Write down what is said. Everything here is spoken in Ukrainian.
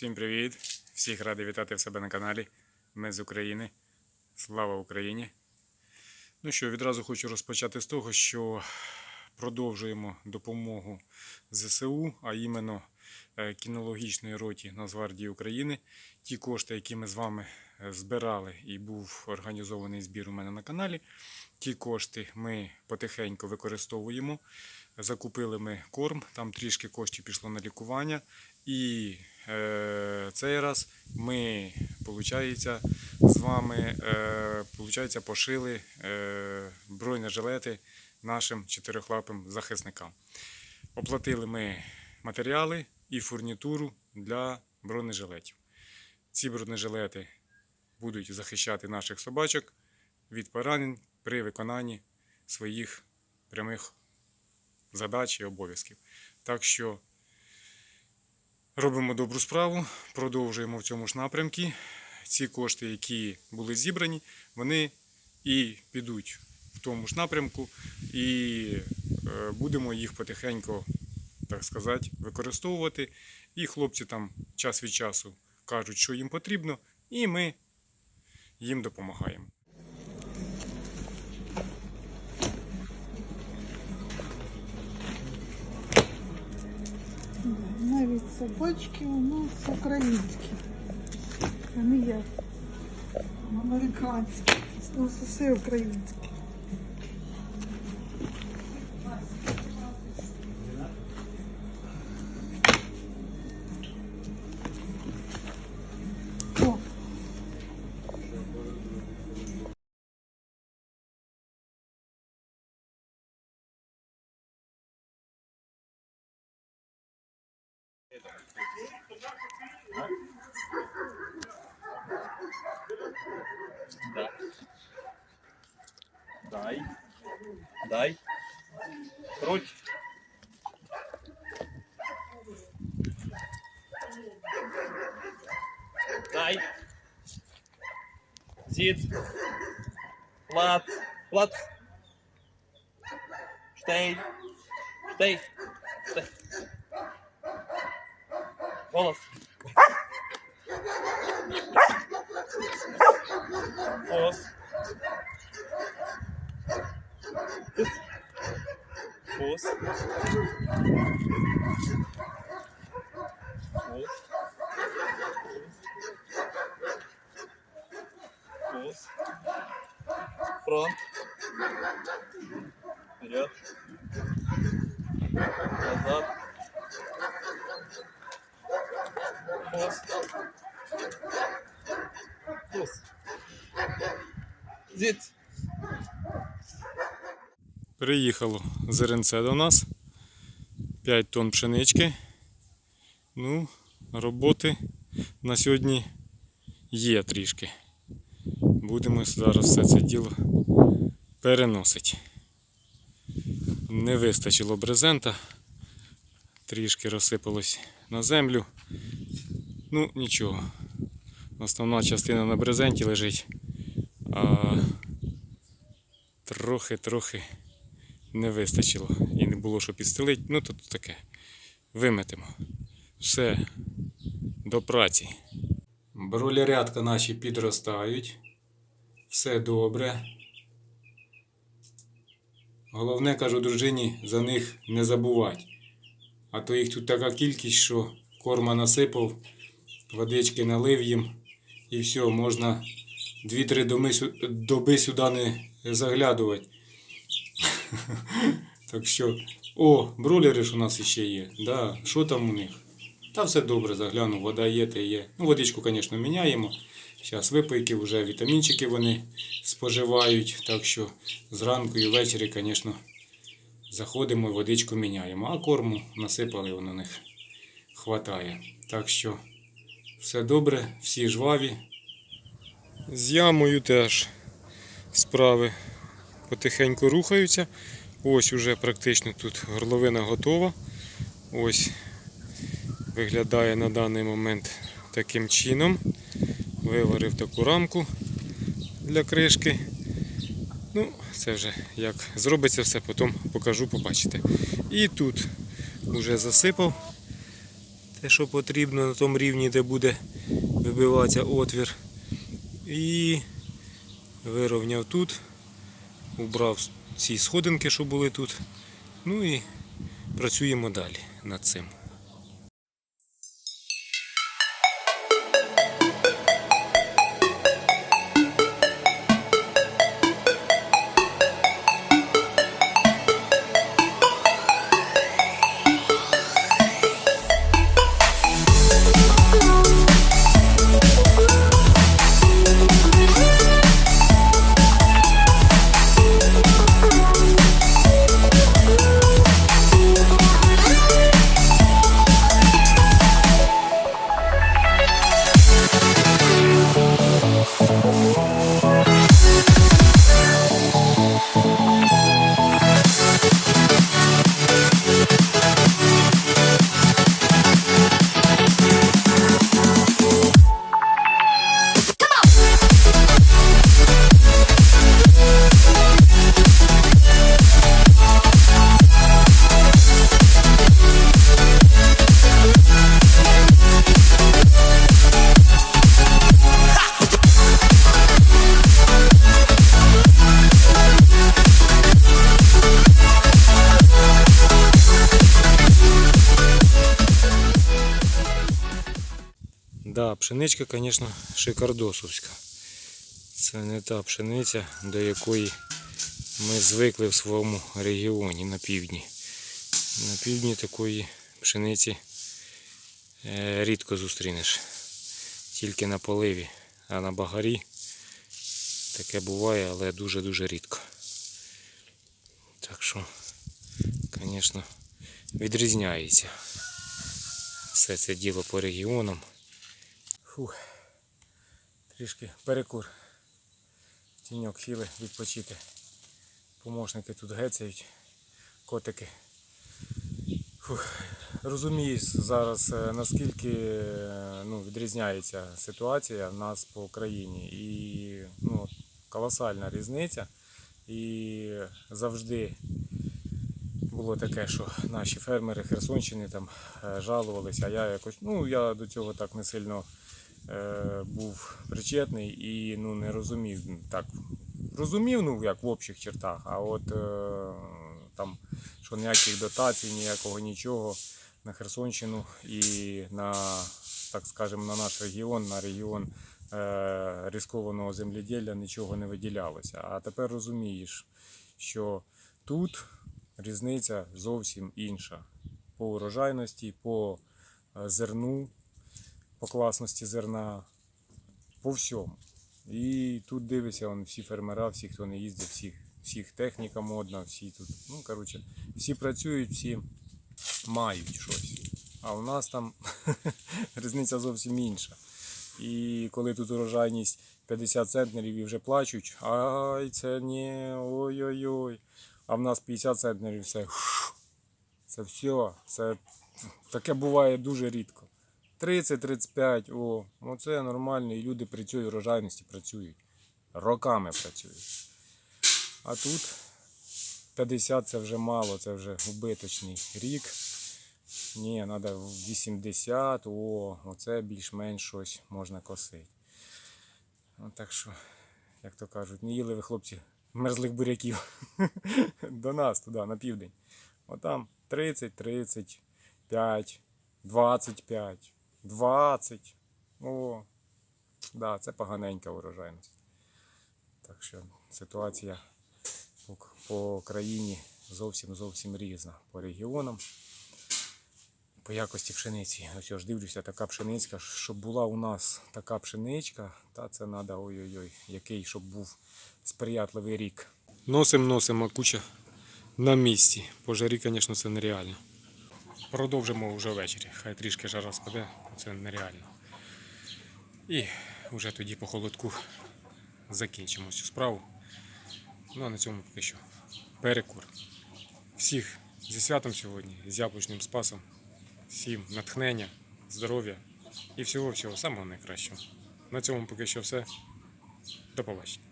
Всім привіт! Всіх радий вітати в себе на каналі. Ми з України. Слава Україні! Ну що, відразу хочу розпочати з того, що продовжуємо допомогу ЗСУ, а іменно е, кінологічної роті Нацгвардії України. Ті кошти, які ми з вами е, збирали і був організований збір у мене на каналі. Ті кошти ми потихеньку використовуємо. Закупили ми корм, там трішки коштів пішло на лікування. І цей раз ми, виходить, з вами е, получається, пошили е, бронежилети нашим чотирихлапим захисникам. Оплатили ми матеріали і фурнітуру для бронежилетів. Ці бронежилети будуть захищати наших собачок від поранень при виконанні своїх прямих задач і обов'язків. Так що робимо добру справу, продовжуємо в цьому ж напрямку. Ці кошти, які були зібрані, вони і підуть в тому ж напрямку, і е, будемо їх потихеньку, так сказати, використовувати. І хлопці там час від часу кажуть, що їм потрібно, і ми їм допомагаємо. Собачки у нас українські. А не як американські. У нас усе українське. Дай. Дай. Круть. Дай. Зід. Плат. Плат. Штей. Штей. Штей. Rola assim. Força. Força. Força. Pronto. Melhor. Exato. Зиц. Приїхало зеренце до нас. 5 тонн пшенички. Ну, роботи на сьогодні є трішки. Будемо зараз все це діло переносити. Не вистачило брезента, трішки розсипалось на землю. Ну, нічого. Основна частина на брезенті лежить, а трохи-трохи не вистачило і не було що підстелити. Ну то таке. Виметемо. Все, до праці. Бролярятка наші підростають. Все добре. Головне, кажу дружині, за них не забувати. А то їх тут така кількість, що корма насипав, водички налив їм і все, можна 2-3 доби, сюди не заглядувати. Так що, о, бролери ж у нас ще є. Да. Що там у них? Та все добре, загляну, вода є, та є. Ну, водичку, звісно, міняємо. Зараз випийки, вже вітамінчики вони споживають. Так що зранку і ввечері, звісно, заходимо і водичку міняємо. А корму насипали, воно них хватає. Так що все добре, всі жваві. З ямою теж справи потихеньку рухаються. Ось уже практично тут горловина готова. Ось виглядає на даний момент таким чином. Виварив таку рамку для кришки. Ну, це вже як зробиться все, потім покажу, побачите. І тут вже засипав те, що потрібно на тому рівні, де буде вибиватися отвір. І вирівняв тут, убрав ці сходинки, що були тут. Ну і працюємо далі над цим. Да, пшеничка, звісно, шикардосовська. Це не та пшениця, до якої ми звикли в своєму регіоні на півдні. На півдні такої пшениці е, рідко зустрінеш. Тільки на поливі, а на багарі таке буває, але дуже-дуже рідко. Так що, звісно, відрізняється все це діло по регіонам. Фух. Трішки перекур. Тіньок сіли відпочити. Помощники тут гецяють, котики. Фух. Розумієш зараз е, наскільки е, ну, відрізняється ситуація в нас по країні. І ну, колосальна різниця. І завжди було таке, що наші фермери Херсонщини там е, жалувалися, а я якось, ну я до цього так не сильно був причетний і ну, не розумів. Так, розумів, ну як в общих чертах, а от е, там, що ніяких дотацій, ніякого нічого на Херсонщину і на, так скажемо, на наш регіон, на регіон е, рискованого земледілля нічого не виділялося. А тепер розумієш, що тут різниця зовсім інша по урожайності, по е, зерну, по класності зерна, по всьому. І тут дивишся, вон, всі фермера, всі, хто не їздить, всіх, всіх техніка модна, всі тут, ну коротше, всі працюють, всі мають щось. А у нас там різниця зовсім інша. І коли тут урожайність 50 центнерів і вже плачуть, ай, це не ой-ой-ой. А в нас 50 центнерів все. Це все. Це таке буває дуже рідко. 30-35, о, оце нормально, і люди при цій урожайності працюють. Роками працюють. А тут 50 це вже мало, це вже убиточний рік. Ні, треба 80, о, оце більш-менш щось можна косити. Ну, так що, як то кажуть, не їли ви хлопці мерзлих буряків до нас туди, на південь. Отам 30, 35, 25, 20. О, да, це поганенька урожайність. Так що ситуація по, країні зовсім зовсім різна. По регіонам, по якості пшениці. Ось я ж дивлюся, така пшеницька, щоб була у нас така пшеничка, та це треба ой-ой-ой, який щоб був сприятливий рік. Носим, носим, а куча на місці. По жарі, звісно, це нереально. Продовжимо вже ввечері. Хай трішки жара спаде, це нереально. І вже тоді по холодку закінчимо цю справу. Ну а на цьому поки що. Перекур. Всіх зі святом сьогодні, з яблучним спасом. Всім натхнення, здоров'я і всього-всього самого найкращого. На цьому поки що все. До побачення.